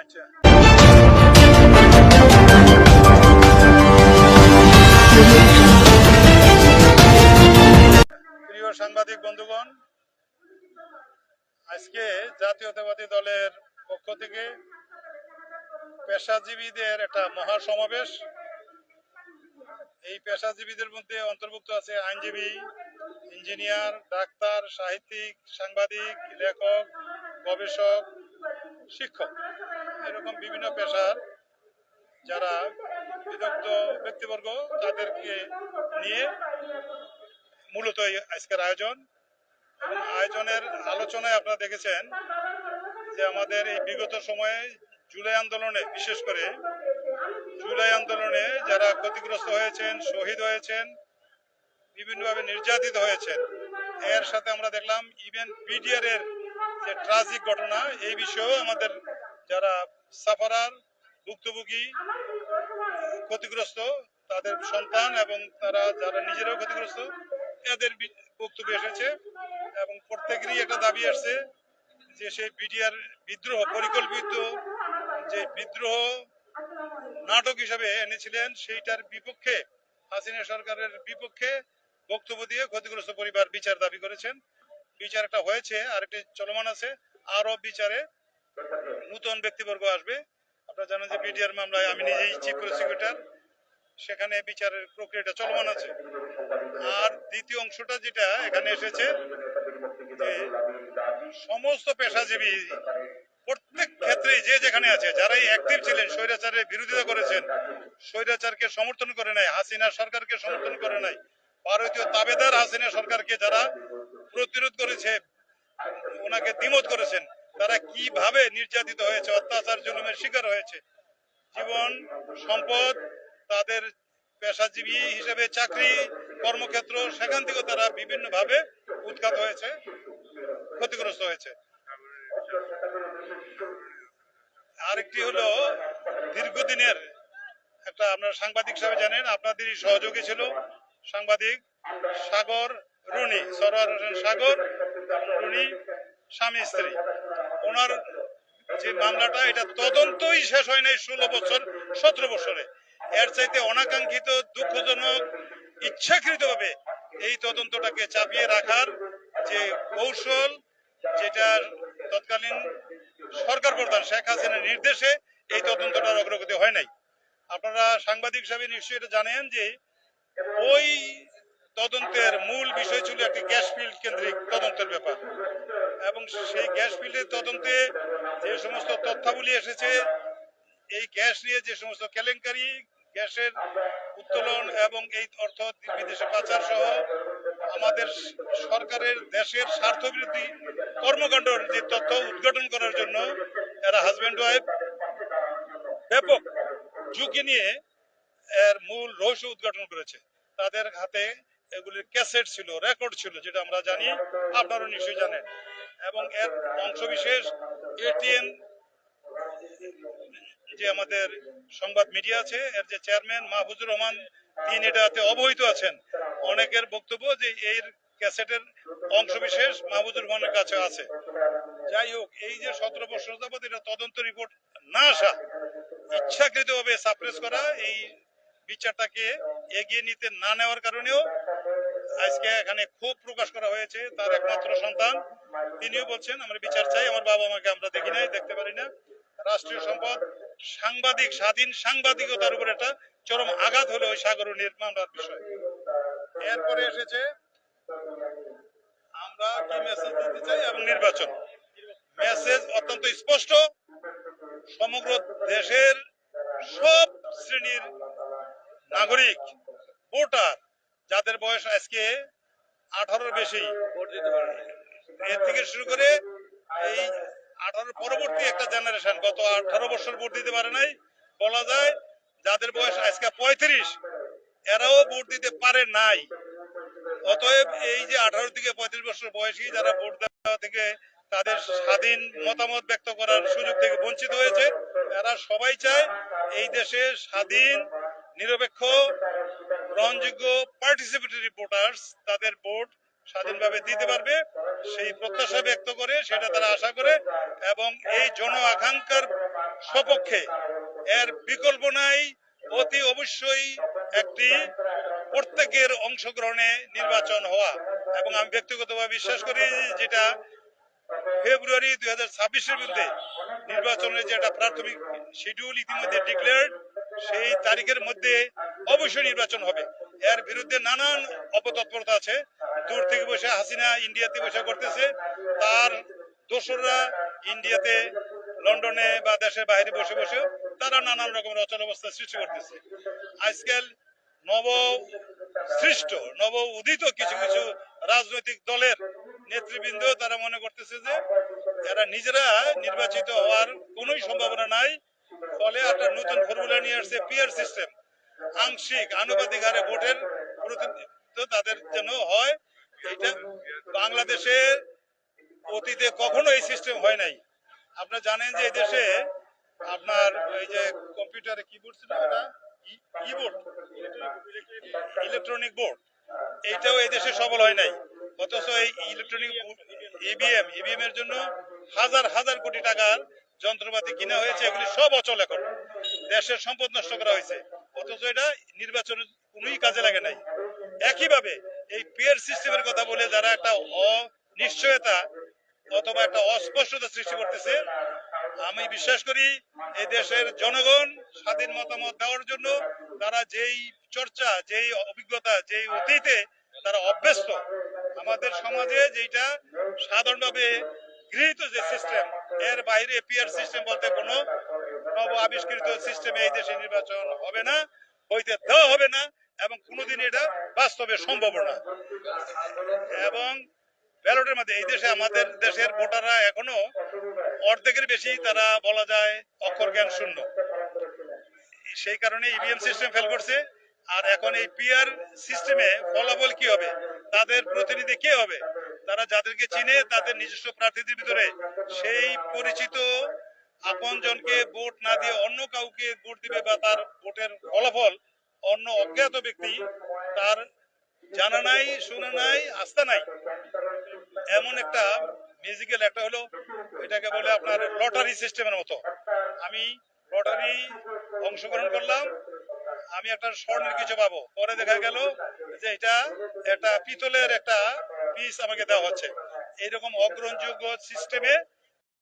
আচ্ছা প্রিয় সাংবাদিক বন্ধুগণ, আজকে জাতীয়তাবাদী দলের পক্ষ থেকে পেশাজীবীদের একটা মহা সমাবেশ এই পেশাজীবীদের মধ্যে অন্তর্ভুক্ত আছে আইনজীবী, ইঞ্জিনিয়ার, ডাক্তার, সাহিত্যিক, সাংবাদিক, লেখক, গবেষক, শিক্ষক। এরকম বিভিন্ন পেশার যারা বিদগ্ধ ব্যক্তিবর্গ তাদেরকে নিয়ে মূলত আজকের আয়োজন। এবং আয়োজনের আলোচনায় আপনারা দেখেছেন যে আমাদের এই বিগত সময়ে জুলাই আন্দোলনে, বিশেষ করে জুলাই আন্দোলনে যারা ক্ষতিগ্রস্ত হয়েছেন, শহীদ হয়েছেন, বিভিন্নভাবে নির্যাতিত হয়েছেন, এর সাথে আমরা দেখলাম ইভেন বিডিআর এর যে ট্রাজিক ঘটনা, এই বিষয়েও আমাদের যারা সাফারার ভুক্তভোগী, ক্ষতিগ্রস্ত, তাদের সন্তান এবং তারা যারা নিজেরাও ক্ষতিগ্রস্ত, এদের বক্তব্য এসেছে এবং প্রত্যেকেরই একটা দাবি আসছে যে সেই বিডিআর বিদ্রোহ, পরিকল্পিত যে বিদ্রোহ নাটক হিসাবে এনেছিলেন, সেইটার বিপক্ষে, হাসিনা সরকারের বিপক্ষে বক্তব্য দিয়ে ক্ষতিগ্রস্ত পরিবার বিচার দাবি করেছেন। বিচার একটা হয়েছে আর একটি চলমান আছে আরও বিচারে নতুন ব্যক্তিবর্গ আসবে। আপনারা জানেন যে বিডিআর মামলায় আমি নিজেই চিফ প্রসিকিউটর সেখানে বিচারের প্রক্রিয়াটা চলমান আছে। আর দ্বিতীয় অংশটা যেটা, এখানে এসেছে যে সমস্ত পেশাজীবী প্রত্যেক ক্ষেত্রে যে যেখানে আছে, যারাই অ্যাক্টিভ ছিলেন, স্বৈরাচারের বিরোধিতা করেছেন, স্বৈরাচারকে সমর্থন করে নাই, হাসিনা সরকারকে সমর্থন করে নাই, ভারতীয় তাবেদার হাসিনা সরকারকে যারা প্রতিরোধ করেছে, ওনাকে দ্বিমত করেছেন তারা কীভাবে নির্যাতিত হয়েছে, অত্যাচার জুলুমের শিকার হয়েছে? জীবন, সম্পদ, তাদের পেশাজীবী হিসেবে চাকরি, কর্মক্ষেত্র, সেখান থেকে তারা বিভিন্নভাবে উৎখাত হয়েছে, ক্ষতিগ্রস্ত হয়েছে। আরেকটি হলো, দীর্ঘদিনের একটা আপনার সাংবাদিক হিসাবে জানেন, আপনাদেরই সহযোগী ছিল সাংবাদিক সাগর রুনি, সরোয়ার হোসেন সাগর রুনি, স্বামী স্ত্রী। ওনার যে মামলাটা, এটা তদন্তই শেষ হয় নাই ষোলো বছর, সতেরো বছরে। এর চাইতে অনাকাঙ্ক্ষিত, দুঃখজনক, ইচ্ছাকৃতভাবে এই তদন্তটাকে চাপিয়ে রাখার যে কৌশল, যেটার তৎকালীন সরকার প্রধান শেখ হাসিনার নির্দেশে এই তদন্তটার অগ্রগতি হয় নাই। আপনারা সাংবাদিক হিসাবে নিশ্চয়ই এটা জানেন যে ওই তদন্তের মূল বিষয় ছিল একটি গ্যাস ফিল্ড কেন্দ্রিক তদন্তের ব্যাপার। এবং সেই গ্যাস ফিল্ডের তদন্তে যে সমস্ত তথ্যাবলী এসেছে, এই গ্যাস নিয়ে যে সমস্ত কেলেঙ্কারি, গ্যাসের উত্তোলন এবং এই অর্থ বিদেশে পাচার সহ আমাদের সরকারের দেশের স্বার্থ বিরোধী কর্মকাণ্ডের যে তথ্য উদ্ঘাটন করার জন্য এরা হাজব্যান্ড ওয়াইফ ব্যাপক ঝুঁকি নিয়ে এর মূল রহস্য উদ্ঘাটন করেছে। তাদের হাতে এগুলির ক্যাসেট ছিল, রেকর্ড ছিল, যেটা আমরা জানি, আপনারা নিশ্চয়ই জানেন। এবং এর অংশবিশেষ এটিএন যে আমাদের সংবাদ মিডিয়া আছে, এর যে চেয়ারম্যান মাহফুজুর রহমান, তিনি এটাতে অবহিত আছেন। অনেকের বক্তব্য যে এর ক্যাসেটের অংশবিশেষ মাহফুজুর রহমানের কাছে আছে। যাই হোক, এই যে সতেরো বছর যাবত এটা তদন্ত রিপোর্ট না আসা, ইচ্ছাকৃতভাবে সাপ্রেস করা, এই বিচারটাকে এগিয়ে নিতে না নেওয়ার কারণেও আজকে এখানে ক্ষোভ প্রকাশ করা হয়েছে তার একমাত্র সন্তান। তিনিও বলছেন, আমরা বিচার চাই, আমার বাবা মাকে আমরা দেখি নাই, দেখতে পারি না। রাষ্ট্রীয় সম্পদ, সাংবাদিক, স্বাধীন সাংবাদিকতার উপর একটা চরম আঘাত হলো ওই সাগরণীর মামলার বিষয়। এরপরে এসেছে, আমরা কি মেসেজ দিতে চাই এবং নির্বাচন? মেসেজ অত্যন্ত স্পষ্ট, সমগ্র দেশের সব শ্রেণির নাগরিক, ভোটার, যাদের বয়স আজকে আঠারোর বেশি এর থেকে শুরু করে এই আঠারো পরবর্তী একটা জেনারেশন গত আঠারো বছর ভোট দিতে পারে নাই। বলা যায়, যাদের বয়স আজকে পঁয়ত্রিশ, এরাও ভোট দিতে পারে নাই। অতএব এই যে আঠারো থেকে পঁয়ত্রিশ বছর বয়সী যারা ভোট দেওয়া থেকে তাদের স্বাধীন মতামত ব্যক্ত করার সুযোগ থেকে বঞ্চিত হয়েছে, এরা সবাই চায় এই দেশে স্বাধীন নিরপেক্ষ, গ্রহণযোগ্য পার্টিসিপেটরি ভোটার্স তাদের ভোট স্বাধীনভাবে দিতে পারবে। সেই প্রত্যাশা ব্যক্ত করে সেটা তারা আশা করে এবং এই জন আকাঙ্ক্ষার সপক্ষে এর বিকল্প নাই। অতি অবশ্যই একটি প্রত্যেকের অংশগ্রহণে নির্বাচন হওয়া। এবং আমি ব্যক্তিগতভাবে বিশ্বাস করি যেটা ফেব্রুয়ারি দুই হাজার ছাব্বিশের মধ্যে নির্বাচনের যে একটা প্রাথমিক শিডিউল ইতিমধ্যে ডিক্লেয়ার্ড সেই তারিখের মধ্যে অবশ্যই নির্বাচন হবে। এর বিরুদ্ধে নানান অপতৎপরতা আছে। দূর থেকে বসে হাসিনা ইন্ডিয়াতে বসে করতেছে। তার দোসররা ইন্ডিয়াতে, লন্ডনে বা দেশের বাইরে বসে বসে তারা নানান রকমের অচল অবস্থা সৃষ্টি করতেছে। আজকাল নব সৃষ্ট, নব উদিত কিছু কিছু রাজনৈতিক দলের নেতৃবৃন্দ তারা মনে করতেছে যে, এরা নিজেরা নির্বাচিত হওয়ার কোন সম্ভাবনা নাই। ফলে একটা নতুন ফর্মুলা নিয়ে আসছে পিয়ার সিস্টেম আংশিক, আনুপাতিক হারে ভোটের প্রতিনিধিত্ব তাদের যেন হয়। এটা বাংলাদেশে অতীতে কখনো এই সিস্টেম হয় নাই। আপনারা জানেন যে দেশে আপনার এই যে কম্পিউটারে কিবোর্ড ছিল এটা কিবোর্ড ইলেকট্রনিক বোর্ড এইটাও এই দেশে সফল হয় নাই। অথচ এই ইলেকট্রনিক ইভিএম ইভিএম এর জন্য হাজার হাজার কোটি টাকার যন্ত্রপাতি কিনা হয়েছে, এগুলি সব অচল এখন। দেশের সম্পদ নষ্ট করা হয়েছে। অথচ এটা নির্বাচনের কোনোই কাজে লাগে নাই। একইভাবে এই পিয়ার সিস্টেমের কথা বলে যারা একটা অনিশ্চয়তা অথবা একটা অস্পষ্টতা সৃষ্টি করতেছে, আমি বিশ্বাস করি এই দেশের জনগণ স্বাধীন মতামত দেওয়ার জন্য তারা যেই চর্চা, যেই অভিজ্ঞতা, যেই অতীতে তারা অভ্যস্ত। আমাদের সমাজে যেটা সাধারণভাবে গৃহীত যে সিস্টেম এর বাইরে পিয়ার সিস্টেম বলতে কোনো নব আবিষ্কৃত সিস্টেমে এই দেশে নির্বাচন হবে না হইতে দেওয়া হবে না, এবং কোনোদিন এটা বাস্তবে সম্ভব না। এবং ব্যালটের মধ্যে এই দেশে আমাদের দেশের ভোটাররা এখনও অর্ধেকের বেশি তারা বলা যায় অক্ষর জ্ঞান শূন্য। সেই কারণে ইভিএম সিস্টেম ফেল করছে, আর এখন এই পিআর সিস্টেমে ফলাফল কি হবে, তাদের প্রতিনিধি কে হবে তারা যাদেরকে চিনে তাদের নিজস্ব প্রার্থীদের ভিতরে সেই পরিচিত আপন জনকে ভোট না দিয়ে অন্য কাউকে ভোট দিবে বা তার ভোটের ফলাফল অন্য অজ্ঞাত ব্যক্তি তার জানা নাই, শোনা নাই, আস্থা নাই। এমন একটা মিউজিক্যাল একটা হলো, এটাকে বলে আপনার লটারি সিস্টেমের মতো। আমি লটারি অংশগ্রহণ করলাম, আমি একটা স্বর্ণের কিছু পাবো। পরে দেখা গেল যে এটা একটা পিতলের একটা পিস আমাকে দেওয়া হচ্ছে। এরকম অগ্রহণযোগ্য সিস্টেমে